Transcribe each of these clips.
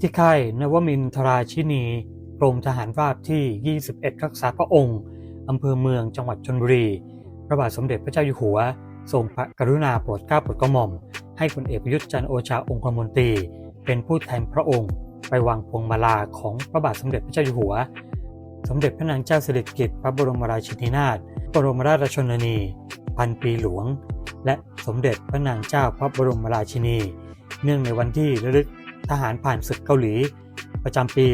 ที่ค่ายนวมินทราชินีกรมทหารราบที่ 21 รักษาพระองค์ อำเภอเมืองจังหวัดชนบุรี พระบาทสมเด็จพระเจ้าอยู่หัว ทรงพระกรุณาโปรดเกล้าโปรดกระหม่อม ให้พลเอกประยุทธ์จันโอชาองคมนตรี เป็นผู้แทนพระองค์ ไปวางพวงมาลาของพระบาทสมเด็จพระเจ้าอยู่หัว สมเด็จพระนางเจ้าสิริกิติ์พระบรมราชินีนาถบรมราชชนนี พันปีหลวง และสมเด็จพระนางเจ้าพระบรมราชินี เนื่องในวันที่ระลึก ทหารผ่านศึกเกาหลี ประจำปี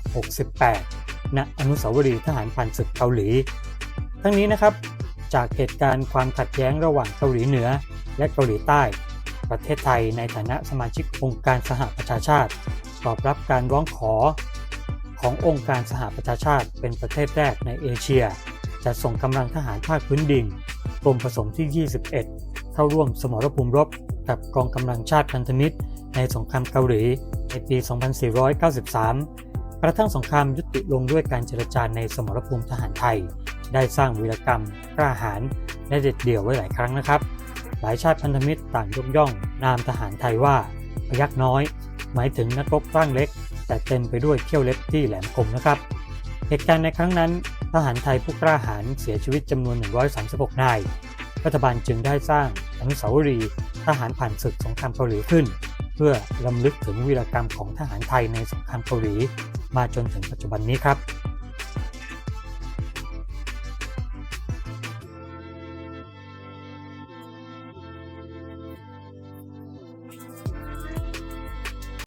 2568 ณ อนุสาวรีย์ทหารผ่านศึกเกาหลี ทั้งนี้นะครับ จากเหตุการณ์ความขัดแย้งระหว่างเกาหลีเหนือ และเกาหลีใต้ ประเทศไทยในฐานะสมาชิกองค์การสหประชาชาติ ตอบรับการร้องขอ ขององค์การสหประชาชาติ เป็นประเทศแรกในเอเชีย จะส่งกำลังทหารภาคพื้นดินกรมผสมที่ 21 เข้าร่วมสมรภูมิรบกับกองกำลังชาติพันธมิตร ในสงครามเกาหลีในปี 2493 กระทั่งสงครามยุติลงด้วยการเจรจาในสมรภูมิทหารไทย ได้สร้างวีรกรรม กล้าหาญและเด็ดเดี่ยวไว้หลายครั้งนะครับ หลายชาติพันธมิตรต่างยกย่อง นามทหารไทยว่าพยักน้อย หมายถึงนักรบร่างเล็ก แต่เต็มไปด้วยเขี้ยวเล็บที่แหลมคมนะครับ เหตุการณ์ในครั้งนั้น ทหารไทยผู้กล้าหาญเสียชีวิตจำนวน 136 นาย รัฐบาลจึงได้สร้างอนุสาวรีย์ทหารผ่านศึกสงครามเกาหลีขึ้น เพื่อลำลึกถึงวีรกรรมของทหารไทยในสงครามเกาหลี มาจนถึงปัจจุบันนี้ครับ